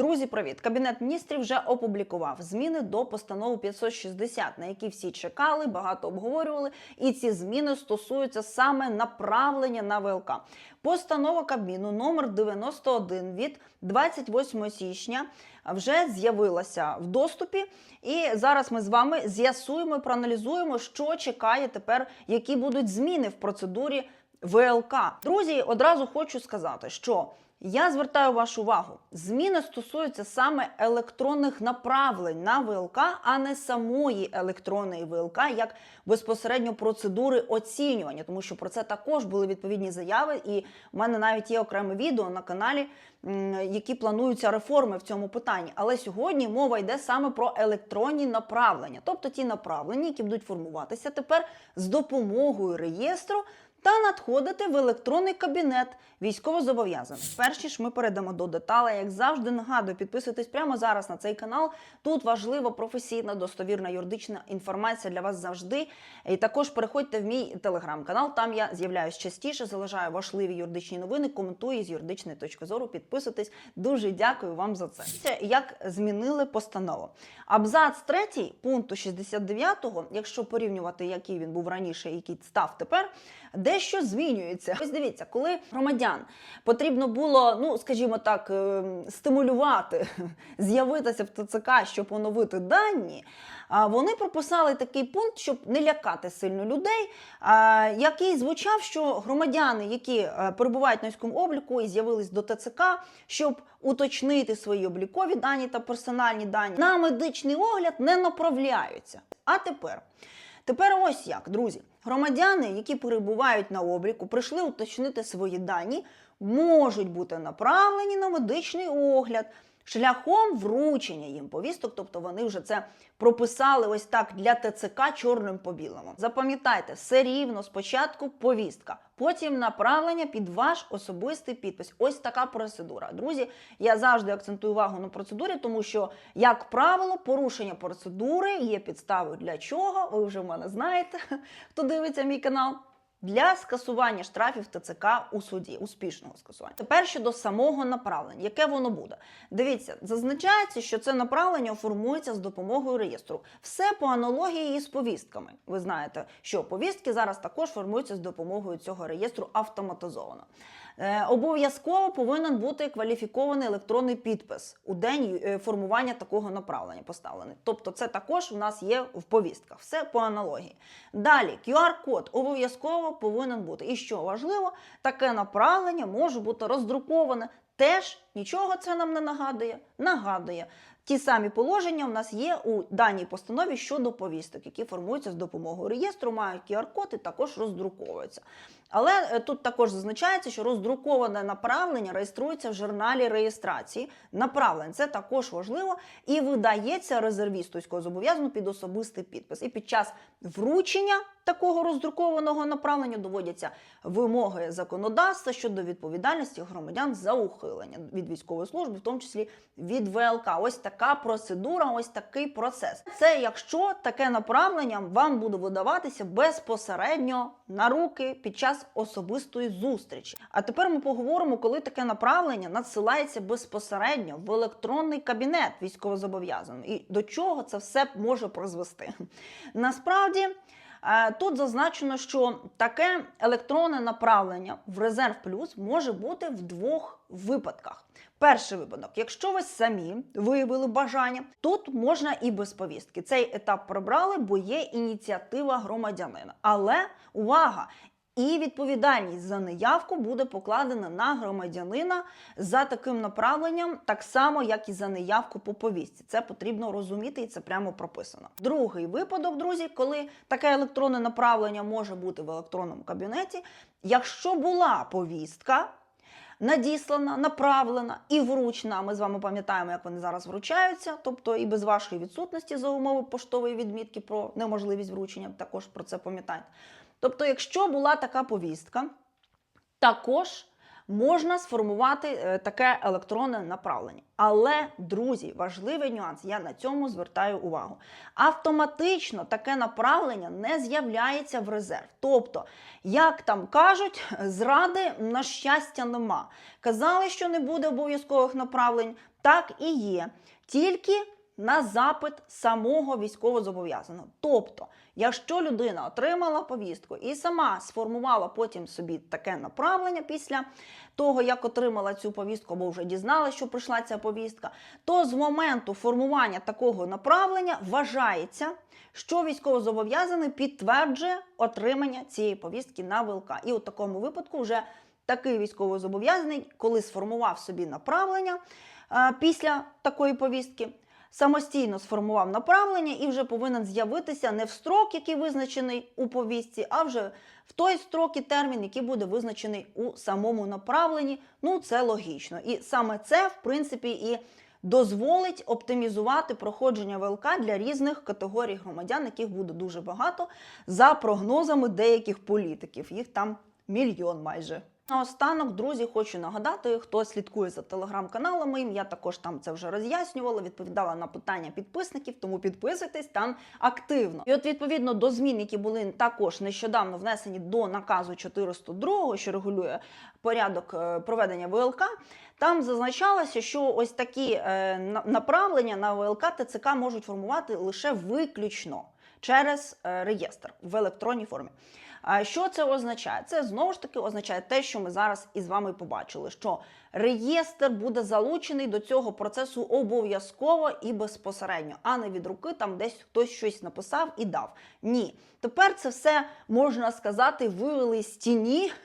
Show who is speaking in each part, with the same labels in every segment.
Speaker 1: Друзі, привіт! Кабінет міністрів вже опублікував зміни до постанови 560, на які всі чекали, багато обговорювали. І ці зміни стосуються саме направлення на ВЛК. Постанова Кабміну номер 91 від 28 січня вже з'явилася в доступі. І зараз ми з вами з'ясуємо і проаналізуємо, що чекає тепер, які будуть зміни в процедурі ВЛК. Друзі, одразу хочу сказати, що я звертаю вашу увагу. Зміни стосуються саме електронних направлень на ВЛК, а не самої електронної ВЛК, як безпосередньо процедури оцінювання, тому що про це також були відповідні заяви, і в мене навіть є окреме відео на каналі, які плануються реформи в цьому питанні. Але сьогодні мова йде саме про електронні направлення, тобто ті направлення, які будуть формуватися тепер з допомогою реєстру та надходити в електронний кабінет військовозобов'язаних. Перші ж ми перейдемо до деталей. Як завжди, нагадую, підписуйтесь прямо зараз на цей канал. Тут важлива професійна, достовірна юридична інформація для вас завжди. І також переходьте в мій телеграм-канал. Там я з'являюсь частіше, залишаю важливі юридичні новини, коментую з юридичної точки зору. Підписуйтесь. Дуже дякую вам за це. Як змінили постанову? Абзац 3 пункту 69, якщо порівнювати, який він був раніше, який став тепер, дещо змінюється. Ось дивіться, коли громадян потрібно було, ну скажімо так, е, стимулювати, з'явитися в ТЦК, щоб оновити дані. Вони прописали такий пункт, щоб не лякати сильно людей, який звучав, що громадяни, які е, перебувають на військовому обліку і з'явились до ТЦК, щоб уточнити свої облікові дані та персональні дані, на медичний огляд не направляються. А тепер. Тепер ось як, друзі. Громадяни, які перебувають на обліку, прийшли уточнити свої дані, можуть бути направлені на медичний огляд шляхом вручення їм повісток, тобто вони вже це прописали ось так для ТЦК чорним по білому. Запам'ятайте, все рівно спочатку повістка, потім направлення під ваш особистий підпис. Ось така процедура. Друзі, я завжди акцентую увагу на процедурі, тому що, як правило, порушення процедури є підставою для чого. Ви вже в мене знаєте, хто дивиться мій канал. Для скасування штрафів ТЦК у суді, успішного скасування. Тепер щодо самого направлення, яке воно буде? Дивіться, зазначається, що це направлення формується з допомогою реєстру. Все по аналогії із повістками. Ви знаєте, що повістки зараз також формуються з допомогою цього реєстру автоматизовано. Е, обов'язково повинен бути кваліфікований електронний підпис у день е, формування такого направлення поставлений. Тобто, це також у нас є в повістках. Все по аналогії. Далі, QR-код обов'язково повинен бути. І що важливо, таке направлення може бути роздруковане. Теж нічого це нам не нагадує. Нагадує. Ті самі положення у нас є у даній постанові щодо повісток, які формуються з допомогою реєстру, мають QR-код і також роздруковуються. Але е, тут також зазначається, що роздруковане направлення реєструється в журналі реєстрації. Направлень це також важливо і видається резервісту військовозобов'язану під особистий підпис. І під час вручення такого роздрукованого направлення доводяться вимоги законодавства щодо відповідальності громадян за ухилення від військової служби, в тому числі від ВЛК. Ось така процедура, ось такий процес. Це якщо таке направлення вам буде видаватися безпосередньо на руки під час особистої зустрічі. А тепер ми поговоримо, коли таке направлення надсилається безпосередньо в електронний кабінет військовозобов'язаного. І до чого це все може призвести. Насправді. Е, Тут зазначено, що таке електронне направлення в резерв плюс може бути в двох випадках. Перший випадок, якщо ви самі виявили бажання, тут можна і без повістки. Цей етап прибрали, бо є ініціатива громадянина. Але увага! І відповідальність за неявку буде покладена на громадянина за таким направленням, так само, як і за неявку по повістці. Це потрібно розуміти, і це прямо прописано. Другий випадок, друзі, коли таке електронне направлення може бути в електронному кабінеті, якщо була повістка. Надіслана, направлена і вручна. Ми з вами пам'ятаємо, як вони зараз вручаються, тобто і без вашої відсутності за умови поштової відмітки про неможливість вручення, також про це пам'ятайте. Тобто, якщо була така повістка, також можна сформувати е, таке електронне направлення. Але, друзі, важливий нюанс, я на цьому звертаю увагу. Автоматично таке направлення не з'являється в резерв. Тобто, як там кажуть, зради на щастя нема. Казали, що не буде обов'язкових направлень. Так і є. Тільки на запит самого військовозобов'язаного. Тобто, якщо людина отримала повістку і сама сформувала потім собі таке направлення після того, як отримала цю повістку, або вже дізналася, що прийшла ця повістка, то з моменту формування такого направлення вважається, що військовозобов'язаний підтверджує отримання цієї повістки на ВЛК. І у такому випадку вже такий військовозобов'язаний, коли сформував собі направлення е, після такої повістки, самостійно сформував направлення і вже повинен з'явитися не в строк, який визначений у повістці, а вже в той строк і термін, який буде визначений у самому направленні. Ну, це логічно. І саме це, в принципі, і дозволить оптимізувати проходження ВЛК для різних категорій громадян, яких буде дуже багато, за прогнозами деяких політиків. Їх там мільйон майже. Наостанок, друзі, хочу нагадати, хто слідкує за телеграм-каналом моїм, я також там це вже роз'яснювала, відповідала на питання підписників, тому підписуйтесь там активно. І от відповідно до змін, які були також нещодавно внесені до наказу 402, що регулює порядок е, проведення ВЛК, там зазначалося, що ось такі е, на- направлення на ВЛК ТЦК можуть формувати лише виключно через е, реєстр в електронній формі. Що це означає? Це знову ж таки означає те, що ми зараз із вами побачили, що реєстр буде залучений до цього процесу обов'язково і безпосередньо, а не від руки там десь хтось щось написав і дав. Ні, тепер це все можна сказати, вивели з тіні.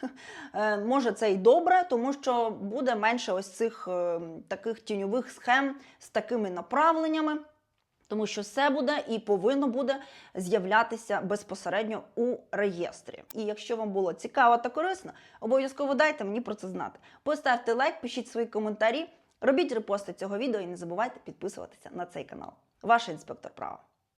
Speaker 1: Е, Може, це й добре, тому що буде менше ось цих е, таких тіньових схем з такими направленнями. Тому що все буде і повинно буде з'являтися безпосередньо у реєстрі. І якщо вам було цікаво та корисно, обов'язково дайте мені про це знати. Поставте лайк, пишіть свої коментарі, робіть репости цього відео і не забувайте підписуватися на цей канал. Ваш інспектор права.